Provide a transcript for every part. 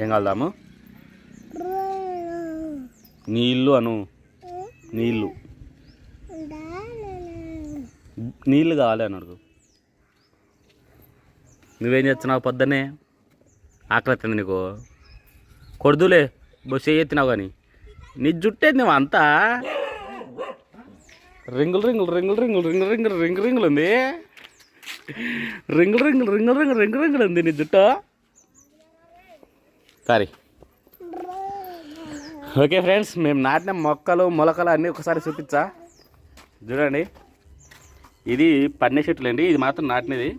ఏం కలదాము నీళ్ళు అను నీళ్ళు నీళ్ళు కావాలి అని అడుగు నువ్వేం చేస్తున్నావు పొద్దున్నే ఆకలి అవుతుంది నీకు కొడుదులే బొస్ ఎత్తినావు కానీ నీ జుట్టేది నువ్వు అంతా రింగులు రింగులు రింగులు రింగులు రింగులు రింగులు రింగు రింగులు ఉంది రింగులు రింగులు రింగులు రింగులు రింగు రింగులు ఉంది నీ జుట్టు సారీ ఓకే ఫ్రెండ్స్ మేము నాటిన మొక్కలు మొలకలు అన్నీ ఒకసారి చూపించా. చూడండి. ఇది పన్నె చెట్లు అండి ఇది మాత్రం నాటినది.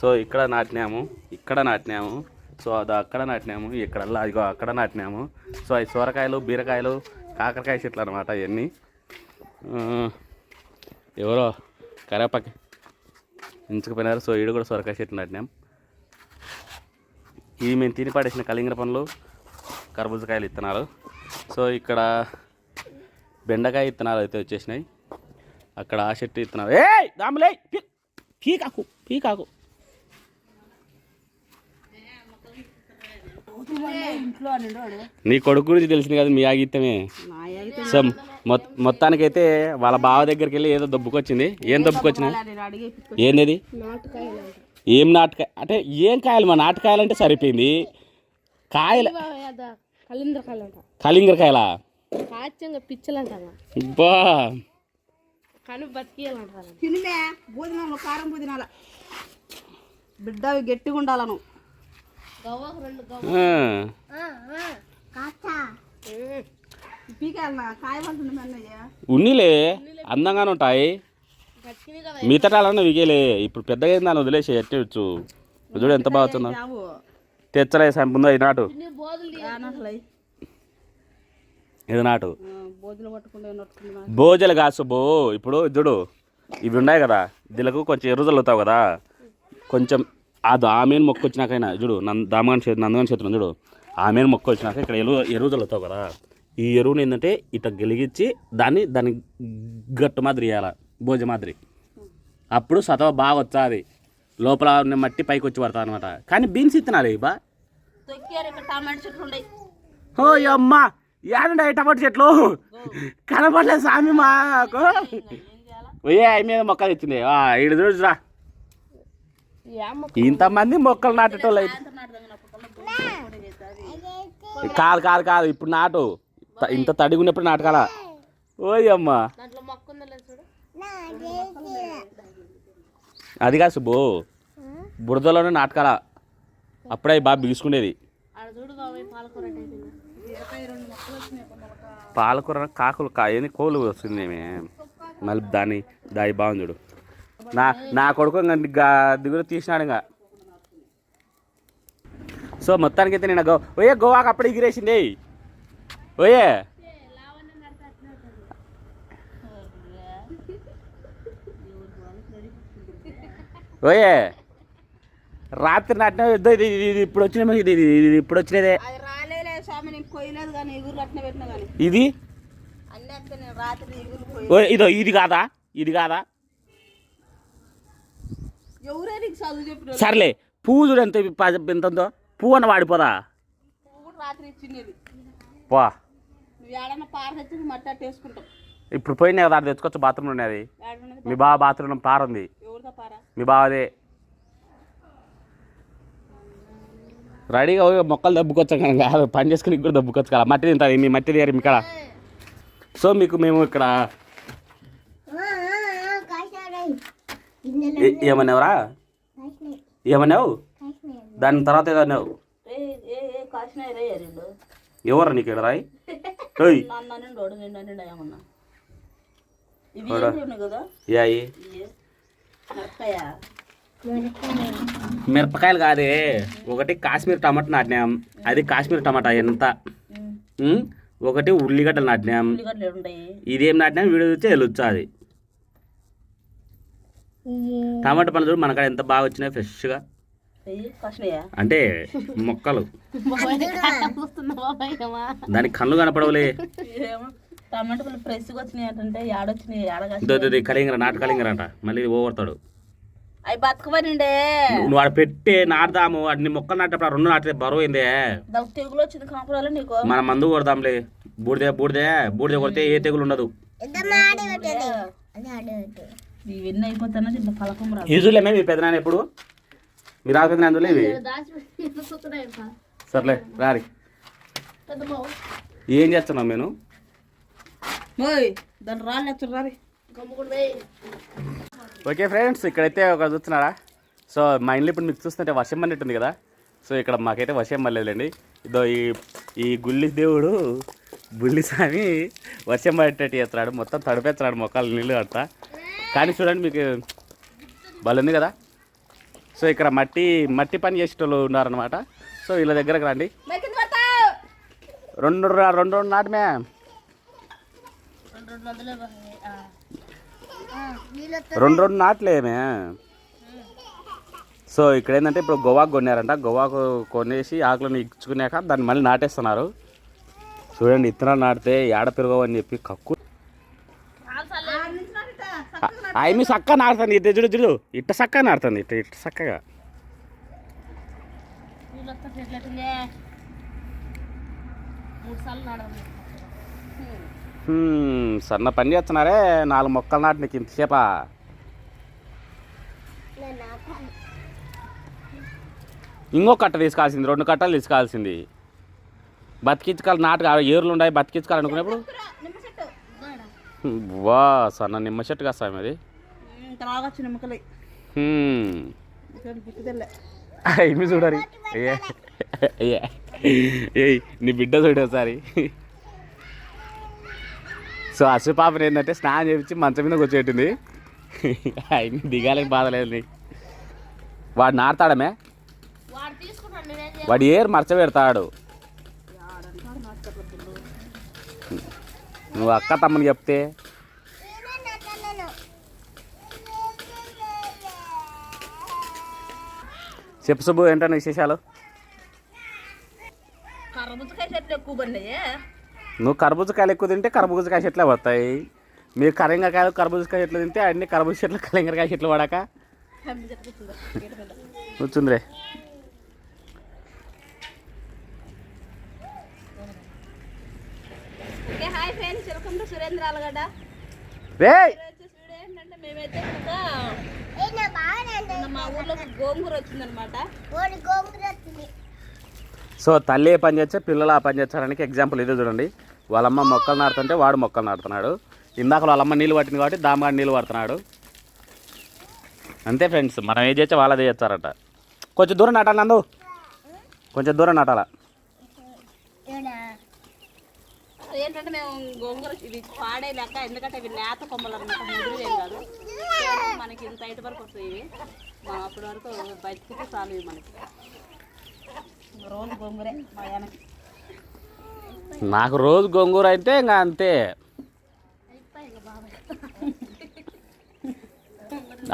సో ఇక్కడ నాటినాము ఇక్కడ నాటినాము సో అది అక్కడ నాటినాము ఇక్కడ అదిగో అక్కడ నాటినాము. సో అవి సొరకాయలు బీరకాయలు కాకరకాయ చెట్లు అనమాట ఇవన్నీ. ఎవరో కరేపాకి ఎంచుకుపోయినారు సో ఈడు కూడా సొరకాయ చెట్లు నాటినాం. ఇవి మేము తిని పడేసిన కలింగర పండ్లు కర్బూజకాయలు ఇత్తనాలు. సో ఇక్కడ బెండకాయ ఇత్తనాలు అయితే వచ్చేసినాయి. అక్కడ ఆ చెట్టు ఇత్తనాలు. ఏ దాములే పీకాకు పీకాకు నీ కొడుకు గురించి తెలిసింది కదా మీ అయితే సో మొత్ మొత్తానికైతే వాళ్ళ బావ దగ్గరికి వెళ్ళి ఏదో దబ్బుకొచ్చింది. ఏం అడిగే ఏంది ఏం నాటకాయ అంటే ఏం కాయలు? మా నాటకాయలు అంటే సరిపోయింది. కాయలు కలింగరకాయలా బా తినిమే భోజనంలో కారం భోజనాల. బిడ్డ అవి గట్టిగా ఉండాలను. ఉన్నిలే అందంగానే ఉంటాయి. మిగతాలన్నా విగేలే ఇప్పుడు పెద్దగా అయింది దాన్ని వదిలేసి ఎట్టవచ్చు చూడు ఎంత బాగా వచ్చిందో యావు తెచ్చలే సంపుందో ఇది నాటు ఇది నాటు భోజలు కాసు బో. ఇప్పుడు చూడు ఇవి ఉన్నాయి కదా. దీనికి కొంచెం ఎరువు చల్లుతావు కదా. కొంచెం అది ఆమెను మొక్క వచ్చినాకైనా చూడు నంద దామగాని చేతి నందగాని చేతులు చూడు. ఆమెను మొక్క వచ్చినాక ఇక్కడ ఎరువు ఎరువు చల్లుతావు కదా. ఈ ఎరువుని ఏంటంటే ఇట్లా గెలిగించి దాన్ని దాన్ని గట్టు మాదిరి వేయాల భోజ మాదిరి అప్పుడు సతవ బాగా వచ్చాది లోపల ఉన్న మట్టి పైకి వచ్చి పడతా అనమాట కానీ బీన్స్ ఇత్తనాలి బా. ఓ అమ్మ ఏడండి టమాటో చెట్లు? కనపడలేదు స్వామి మాకు. ఏ మీద మొక్కలు ఇచ్చింది ఆ, ఈడు చూడురా ఇంతమంది మొక్కలు నాటేటోళ్ళు అయితే. కాదు కాదు కాదు ఇప్పుడు నాటు. ఇంత తడిగా ఉన్నప్పుడు నాటకాల ఓయ్ అమ్మ అది కాదు సుబ్బు. బురదలోనే నాటకాల. అప్పుడే బాగా బిగుసుకునేది. పాలకూర కాకులు కా ఏంది? కోలు వస్తుంది మళ్ళీ దాని దాయి బాగుంది చూడు. నా నా కొడుకు ఇంకా గా- దిగులు తీసినాడు ఇంకా. సో మొత్తానికి అయితే నేను గో ఓయే గోవాకి అప్పుడే ఎగిరేసింది. ఓయే. ఓయే. రాత్రి నాటిన ఇదో ఇప్పుడు వచ్చిన ఇది ఇప్పుడు వచ్చినదే. ఇది? ఇదో ఇది కాదా? ఇది కాదా? సర్లే పువ్వు చూడు ఎంత ఎంత ఉందో పువ్వు అన్న వాడిపోదా? పో. ఇప్పుడు పోయినా కదా అది తెచ్చుకోవచ్చు బాత్రూమ్ ఉన్నది మీ బావ బాత్రూమ్ పార ఉంది. ఎవరిదా పార మీ బావదే. రెడీగా పోయి మొక్కలు దబ్బుకొచ్చు కానీ కాదు పని చేసుకుని కూడా దబ్బుకొచ్చు కదా మట్టి తింటుంది మీ మట్టి తీయాలి ఇక్కడ సో మీకు మేము ఇక్కడ ఏమన్నావురా? ఏమన్నావు? దాని తర్వాత ఏదన్నావు? ఎవరు నీకు ఇక్కడ రాయి? కదా? మిరపకాయలు కాదే ఒకటి కాశ్మీర్ టమాటా నాటినాం అది కాశ్మీర్ టమాటా ఎంత? ఒకటి ఉల్లిగడ్డలు నాటినాం. ఇదేం నాటినాం? వీడియో చూస్తే వెళ్ళొచ్చు అది. టమాటా పండ్లు చూడు మనకాడ ఎంత బాగా వచ్చినాయి ఫ్రెష్గా. అంటే మొక్కలు. దానికి కళ్ళు కనపడవలే. ఏమో టమాటా పళ్ళు ఫ్రెష్గా వచ్చినాయి అంటే ఏడొచ్చినాయి ఏడగా కలింగర నాటు కలింగర అంట. మళ్ళీ ఓవర్తాడు. అవి నువ్వు వాడు పెట్టి నాటుదాము వాడిని మొక్కలు నాటప్పుడు రెండు నాటితే బరువు అయిందే తెగులు వచ్చింది కాపురాలు నీకు? మన మందు కొడదాంలే. బూడిదే బూడిదే బూడిదే కొడితే ఏ తెగులు ఉండదు. ఇవన్నీ ఫలకం రాదు. మీ పెద్దనాన్న ఎప్పుడు? మీరు అందులో ఇవి. సర్లే రారి. ఏం చేస్తున్నావు నేను దాని రాళ్ళు రారి. ఓకే ఫ్రెండ్స్ ఇక్కడైతే ఒక చూస్తున్నారా సో మా ఇంట్లో ఇప్పుడు మీకు చూస్తుంటే వర్షం పడినట్టుంది కదా. సో ఇక్కడ మాకైతే వర్షం పడలేదులేండి. ఇదో ఈ ఈ గుల్లి దేవుడు బుల్లి స్వామి వర్షం పడేటట్టు చేస్తున్నాడు. మొత్తం తడిపేస్తున్నాడు మొక్కలు నీళ్ళు కడతా కానీ చూడండి మీకు బలుంది కదా. సో ఇక్కడ మట్టి మట్టి పని చేసేటోళ్ళు ఉన్నారనమాట సో వీళ్ళ దగ్గరకు రండి. రెండు రెండు రెండు నాటమే. రెండు రెండు నాట్లేమే సో ఇక్కడ ఏంటంటే ఇప్పుడు గోవాకు కొన్నారంట. గోవాకు కొనేసి ఆకులను ఇచ్చుకున్నాక దాన్ని మళ్ళీ నాటేస్తున్నారు. చూడండి ఇత్తనాలు నాటితే ఏడ పెరగవు అని చెప్పి కక్కు. ఆయమి చక్కగా నాడుతుంది ఇట్ట చూడు చూడు. ఇట్ట చక్కగా నాడుతుంది ఇట్ట ఇట్ట ఎట్లయితే మూడు సార్లు సన్న పని చేస్తున్నారే నాలుగు మొక్కలు నాటి నీకు ఇంతసేపా. ఇంకో కట్ట తీసుకోవాల్సింది రెండు కట్టలు తీసుకోవాల్సింది బతికించుకోవాలి నాటు ఏర్లు ఉన్నాయి బతికించుకోవాలనుకున్నప్పుడు వా సన్న నిమ్మ చెట్టు ఏమి చూడరి. అయ్యే అయ్యే ఏయ్ నీ బిడ్డ చూడు ఒకసారి. సో అసు పాపని ఏంటంటే స్నానం చేయించి మంచం మీద కూర్చోబెట్టింది. ఆయన్ని దిగాలని బాధ లేదు నీకు. వాడు నాడతాడమే? వాడు ఏరు మర్చ పెడతాడు నువ్వు అక్క తమ్మని చెప్తే? చెప్పు సుబ్బు ఏంటన్న విశేషాలు? చెట్లు ఎక్కువ నువ్వు కర్బూజకాయలు ఎక్కువ తింటే కర్బూజకాయ చెట్లే పడతాయి. మీరు కరింగకాయలు కర్బూజకాయ చెట్లు తింటే అన్ని కర్బూజ చెట్లు కలింగరకాయ చెట్లు పడాక. కమ్మి చెట్టు కూర్చుందా గీట మీద కూర్చుందిరే. Okay hi friends welcome to Surendra Alagadda. రే వచ్చేసి వీడియో ఏంటంటే మేమైతే ఇంకా నిన్న మా ఊర్లోకి గోంగూర వచ్చిందనమాట. సో తల్లి ఏ పని చేస్తే పిల్లలు ఆ పని చేస్తారనికి ఎగ్జాంపుల్ ఇదే చూడండి. వాళ్ళమ్మ మొక్కలు నాడుతుంటే వాడు మొక్కలు నాడుతున్నాడు ఇందాక వాళ్ళమ్మ నీళ్ళు పట్టింది కాబట్టి దామగాడు నీళ్ళు పడుతున్నాడు. అంతే ఫ్రెండ్స్ మనం ఏం చేస్తే వాళ్ళదే చేస్తారట. కొంచెం దూరం నాటాలి నందు. కొంచెం దూరం నాటాలా. ఏంటంటే మేము గోంగూర ఇది పాడే లెక్క ఎందుకంటే ఇవి లేత కొమ్మలు అనమాట ముదురు ఏం కాదు. మనకి ఇంత ఐదు వరకు వస్తాయి ఇవి. మా అప్పటి వరకు బతికితే చాలు ఇవి మనకి. రోజు గోంగూరే నాకు రోజు గొంగూర అయితే ఇంకా అంతే.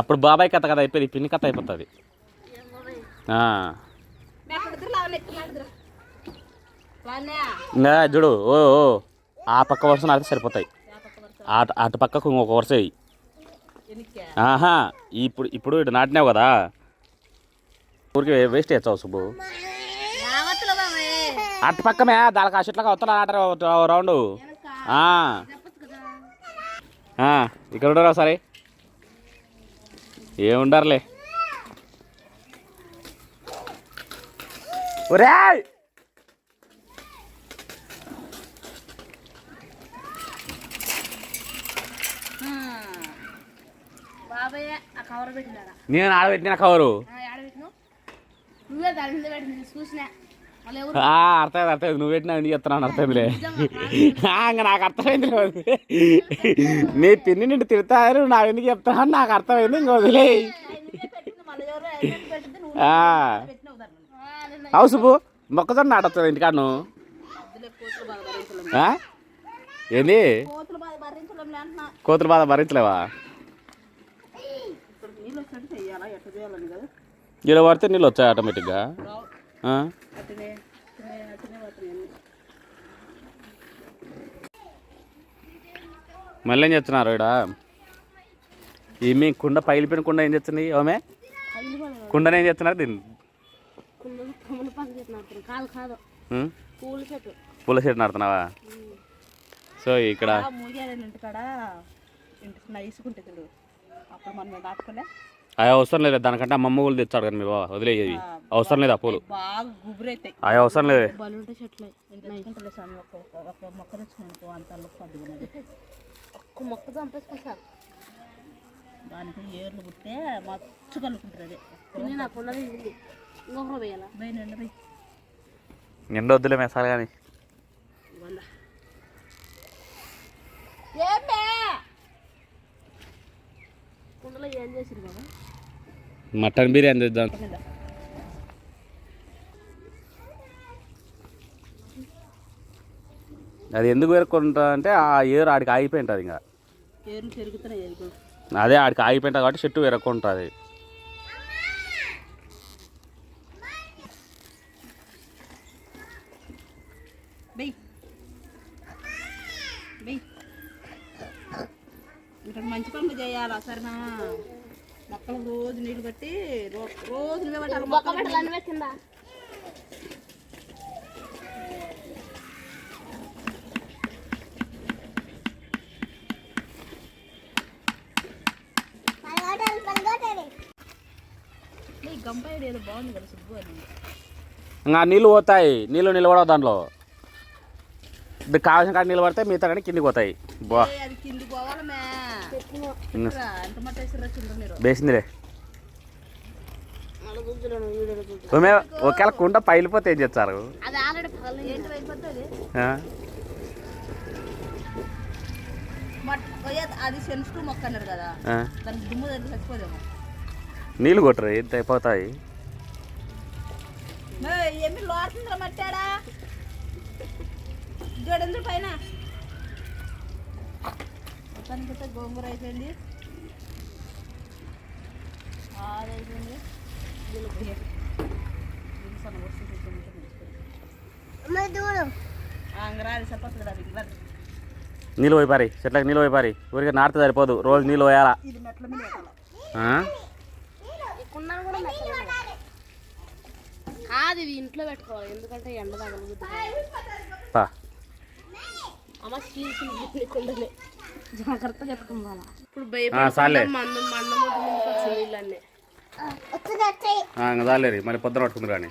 అప్పుడు బాబాయ్ కథ కథ అయిపోయింది పిన్ని కథ అయిపోతుంది. చూడు ఓ ఓ. ఆ పక్క వరుస నాటితే సరిపోతాయి. అటు అటు పక్కకు ఇంకొక వరుస ఆహా ఇప్పుడు ఇప్పుడు ఇటు నాటినావు కదా. ఊరికి వేస్ట్ చేస్తావు సుబ్బు. బాబాయ్ అటు పక్కమే దానికి ఆ చెట్లకు అవతల నాటారు రౌండ్. ఇక్కడ ఉండరా సరే ఏముండరులే ఒరే నేను ఆడబెట్టిన కవరు. నువ్వే దాని మీద చూసినా. అర్థమైంది అర్థమైంది. నువ్వు పెట్టినా ఎందుకు చెప్తున్నాను అర్థమైందిలే. ఆ, ఇంకా నాకు అర్థమైంది నీ పిన్ని నిన్ను తిడతారు నాకు ఎందుకు చెప్తాను నాకు అర్థమైంది ఇంక వదిలే. అవు సుబ్బు మొక్కజొన్న నాటొస్తుంది ఇంటికాడ నువ్వు? ఏంది? కోతులు బాధ భరించలేవా? ఇలా పడితే నీళ్ళు వచ్చాయి ఆటోమేటిక్గా మళ్ళీ ఏం చేస్తున్నారు ఇక్కడ ఈమె కుండ పైలిపోయిన కుండ ఏం చేస్తుంది ఓమే కుండనే ఏం చేస్తున్నారు దీన్ని? పూల చెట్టు. నాడుతున్నావా సో ఇక్కడ అప్పుడు మనం అవి అవసరం లేదు దానికంటే అమ్మమ్మ పూలు తెచ్చాడు కానీ మీ బావ వదిలేవి అవసరం లేదు ఆ పూలు. అవి అవసరం లేదు. దానికి ఏర్లు పుట్టే మచ్చు కలుపుకుంటుంది నిండు వద్దులే మెసాలు కానీ కుండలో ఏం చేసిరు బాబా? మటన్ బిర్యానీ తెద్దాం. అది ఎందుకు పేర్కొంటా అంటే ఆ ఏరు ఆడికి ఆగిపోయింటుంది ఇంకా. అదే ఆడికి ఆగిపోయింటుంది కాబట్టి చెట్టు వేరకుంటుంది బై బై ఇక్కడ మంచి పనులు చేయాలా సరేనా మొక్కలకు రోజు నీళ్ళు రోజు నువ్వే కింద ఇంకా నీళ్ళు పోతాయి. నీళ్ళు నిలబడవు దాంట్లో. కావాల్సిన కాడ నీళ్ళు పడితే మిగతా కానీ కిందికి పోతాయి. బా. ఏ, అది కింది పోవాలి వేసిందిలే. ఒకవేళ కుండ పైలిపోతే ఏం చేస్తారు? నీళ్ళు కొట్టరు ఎంత అయిపోతాయి పైన? మొత్తానికైతే గోంగూర అయిపోయింది. ఆరు సన్న. నీళ్ళు పోయి పారి చెట్లకు నీళ్ళు పోయి పారి ఊరికి నాటితే సరిపోదు రోజు నీళ్ళు పోయాలా. కాదు ఇంట్లో పెట్టుకోవాలి ఎందుకంటే ఎండ తగలబుద్ది పా. అమ్మ చీల్చి కుండలే జాగ్రత్తగా ఇప్పుడు మందు మంద వచ్చింది చాలేరు పొద్దున పట్టుకుంది కానీ